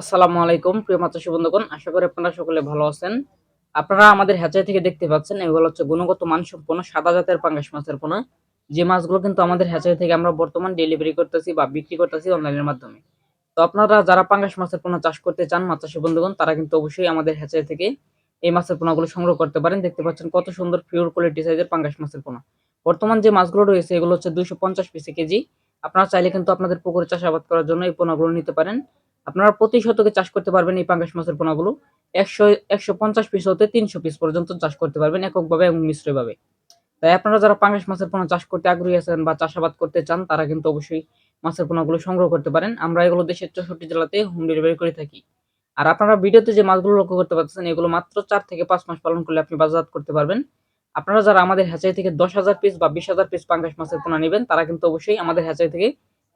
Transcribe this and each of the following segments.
আসসালামু আলাইকুম, প্রিয় মাতৃ বন্ধুগণ, আশা করি আপনারা সকলে ভালো আছেন। আপনারা আমাদের হ্যাচারি থেকে দেখতে পাচ্ছেন, এগুলো হচ্ছে গুণগত মানসম্পন্ন সাদা জাতের পাঙ্গাস মাছের পোনা। যে মাছগুলো কিন্তু আমাদের হ্যাচারি থেকে আমরা বর্তমান ডেলিভারি করতেছি বা বিক্রি করতেছি অনলাইনের মাধ্যমে। তো আপনারা যারা পাঙ্গাস মাছের পোনা চাষ করতে চান, মাতৃ বন্ধুগণ, তারা কিন্তু অবশ্যই আমাদের হ্যাচারি থেকে এই মাছের পোনাগুলো সংগ্রহ করতে পারেন। দেখতে পাচ্ছেন কত সুন্দর পিওর কোয়ালিটি সাইজের পাঙ্গাস মাছের পোনা। বর্তমান যে মাছগুলো রয়েছে, এগুলো হচ্ছে দুইশো পঞ্চাশ পিসে কেজি। আপনারা চাইলে কিন্তু আপনাদের পুকুরে চাষাবাদ করার জন্য এই পোনাগুলো নিতে পারেন। আপনারা প্রতি শতকে চাষ করতে পারবেন এই পাঙ্গাস মাছের পোনাগুলো। একশো একশো পঞ্চাশ পিস হতে তিনশো পিস পর্যন্ত চাষ করতে পারবেন এককভাবে এবং মিশ্রভাবে। তাই আপনারা যারা পাঙ্গাস মাছের পোনা চাষ করতে আগ্রহী আছেন বা চাষাবাদ করতে চান, তারা কিন্তু অবশ্যই মাছের পোনাগুলো সংগ্রহ করতে পারেন। আমরা এগুলো দেশের চৌষট্টি জেলাতে হোম ডেলিভারি করে থাকি। আর আপনারা ভিডিওতে যে মাছগুলো লক্ষ্য করতে পারছেন এগুলো মাত্র চার থেকে পাঁচ মাস পালন করলে আপনি বাজারজাত করতে পারবেন। আপনারা যারা আমাদের হ্যাচারি থেকে দশ হাজার পিস বা বিশ হাজার পিস পাঙ্গাস মাছের পোনা নেবেন, তারা কিন্তু অবশ্যই আমাদের হ্যাচারি থেকে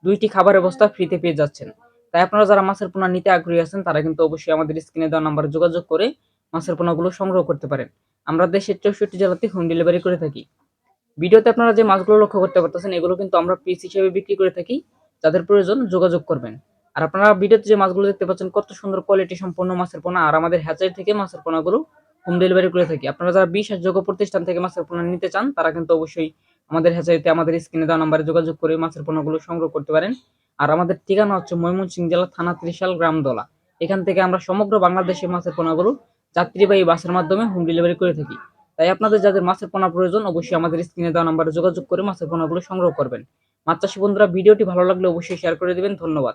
দুইটি খাবারের বস্তা ফ্রিতে পেয়ে যাচ্ছেন। তাই আপনারা যারা মাছের পোনা নিতে আগ্রহী আছেন, তারা কিন্তু অবশ্যই আমাদের স্ক্রিনে দেওয়া নাম্বারে যোগাযোগ করে মাছের পোনাগুলো সংগ্রহ করতে পারেন। আমরা দেশের চৌষট্টি জেলাতে হোম ডেলিভারি করে থাকি। ভিডিওতে আপনারা যে মাছগুলো লক্ষ্য করতে পারতেছেন, এগুলো কিন্তু আমরা পিস হিসেবে বিক্রি করে থাকি। যাদের প্রয়োজন যোগাযোগ করবেন। আর আপনারা ভিডিওতে যে মাছগুলো দেখতে পাচ্ছেন, কত সুন্দর কোয়ালিটি সম্পন্ন মাছের পোনা। আর আমাদের হ্যাচারি থেকে মাছের পোনাগুলো হোম ডেলিভারি করে থাকি। আপনারা যারা বিশ বিশ্বাসযোগ্য প্রতিষ্ঠান থেকে মাছের পোনা নিতে চান, তারা কিন্তু অবশ্যই আমাদের হ্যাচারিতে আমাদের স্ক্রিনে দেওয়া নাম্বারে যোগাযোগ করে মাছের পোনাগুলো সংগ্রহ করতে পারেন। আর আমাদের ঠিকানা হচ্ছে ময়মনসিংহ জেলা থানা ত্রিশাল গ্রাম দলা। এখান থেকে আমরা সমগ্র বাংলাদেশের মাছের পোনাগুলো যাত্রীবাহী বাসের মাধ্যমে হোম ডেলিভারি করে থাকি। তাই আপনাদের যাদের মাছের পোনা প্রয়োজন, অবশ্যই আমাদের স্ক্রিনে দেওয়া নাম্বারে যোগাযোগ করে মাছের পোনাগুলো সংগ্রহ করবেন। মাছ চাষি বন্ধুরা, ভিডিওটি ভালো লাগলে অবশ্যই শেয়ার করে দেবেন। ধন্যবাদ।